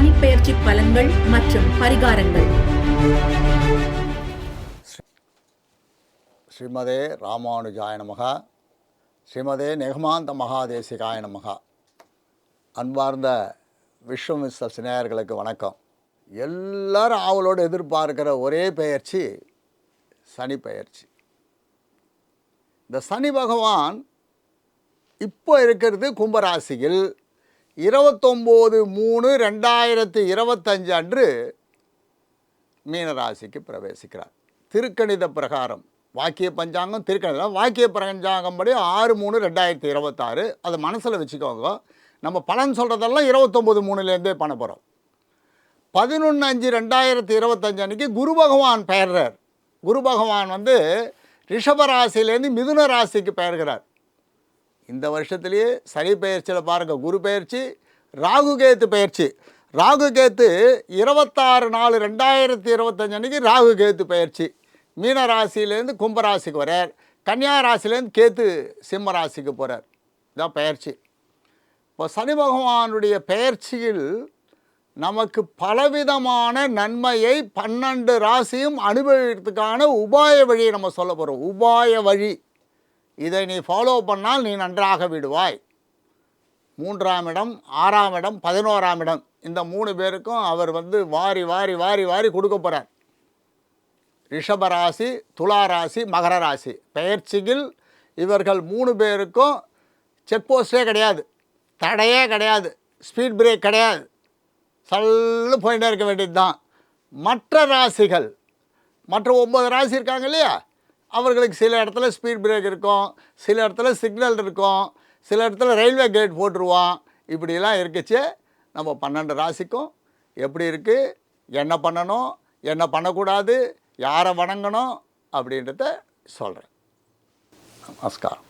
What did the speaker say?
பலன்கள் மற்றும் பரிகாரங்கள். ஸ்ரீமதே ராமானுஜாய நமகா. ஸ்ரீமதே நெகமாந்த மகாதேசிகாய நமகா. அன்பார்ந்த விஸ்வமிஸ்த சிநேயர்களுக்கு வணக்கம். எல்லாரும் ஆவலோடு எதிர்பார்க்கிற ஒரே பெயர்ச்சி சனி பெயர்ச்சி. இந்த சனி பகவான் இப்போ இருக்கிறது கும்பராசியில் இருபத்தொம்போது மூணு ரெண்டாயிரத்தி இருபத்தஞ்சு அன்று மீனராசிக்கு பிரவேசிக்கிறார். திருக்கணித பிரகாரம். வாக்கிய பஞ்சாங்கம் திருக்கணிதம் வாக்கிய பஞ்சாங்கம் படி ஆறு மூணு ரெண்டாயிரத்தி இருபத்தாறு. அதை மனசில் வச்சுக்கோங்க. நம்ம பலன் சொல்கிறதெல்லாம் இருபத்தொம்போது மூணுலேருந்தே பண்ண போகிறோம் பதினொன்று அஞ்சு ரெண்டாயிரத்தி இருபத்தஞ்சு அன்றைக்கி குரு பகவான் பெயர்றார். குரு பகவான் வந்து ரிஷப ராசியிலேருந்து மிதுன ராசிக்கு பெயர்கிறார். இந்த வருஷத்துலேயே சனி பயிற்சியில் பாருங்கள் குரு பெயர்ச்சி ராகு கேத்து பயிற்சி ராகு கேத்து இருபத்தாறு நாலு ரெண்டாயிரத்தி இருபத்தஞ்சு அன்றைக்கி ராகு கேத்து பயிற்சி மீன ராசியிலேருந்து கும்பராசிக்கு வரார் கன்னியா ராசிலேருந்து கேத்து சிம்ம ராசிக்கு போகிறார் இதான் பெயர்ச்சி. இப்போ சனி பகவானுடைய பெயர்ச்சியில் நமக்கு பலவிதமான நன்மையை பன்னெண்டு ராசியும் அனுபவிக்கிறதுக்கான உபாய வழியை நம்ம சொல்ல போகிறோம் உபாய வழி. இதை நீ ஃபாலோ பண்ணால் நீ நன்றாக விடுவாய். மூன்றாம் இடம் ஆறாம் இடம் பதினோராம் இடம். இந்த மூணு பேருக்கும் அவர் வந்து வாரி வாரி வாரி வாரி கொடுக்க போகிறார் ரிஷபராசி துலா ராசி மகர ராசி. பெயர்ச்சியில் இவர்கள் மூணு பேருக்கும் செக் போஸ்டே கிடையாது. தடையே கிடையாது. ஸ்பீட் பிரேக் கிடையாது. சல்லு போயிட்டே இருக்க வேண்டியது தான் மற்ற ராசிகள் மற்ற ஒம்பது ராசி இருக்காங்க இல்லையா? அவர்களுக்கு சில இடத்துல ஸ்பீட் பிரேக் இருக்கும் சில இடத்துல சிக்னல் இருக்கும் சில இடத்துல ரயில்வே கேட் போட்டுருவான். இப்படிலாம் இருக்குச்சு. நம்ம பன்னெண்டு ராசிக்கும் எப்படி இருக்குது என்ன பண்ணணும் என்ன பண்ணக்கூடாது யாரை வணங்கணும் அப்படின்றத சொல்கிறேன் நமஸ்காரம்.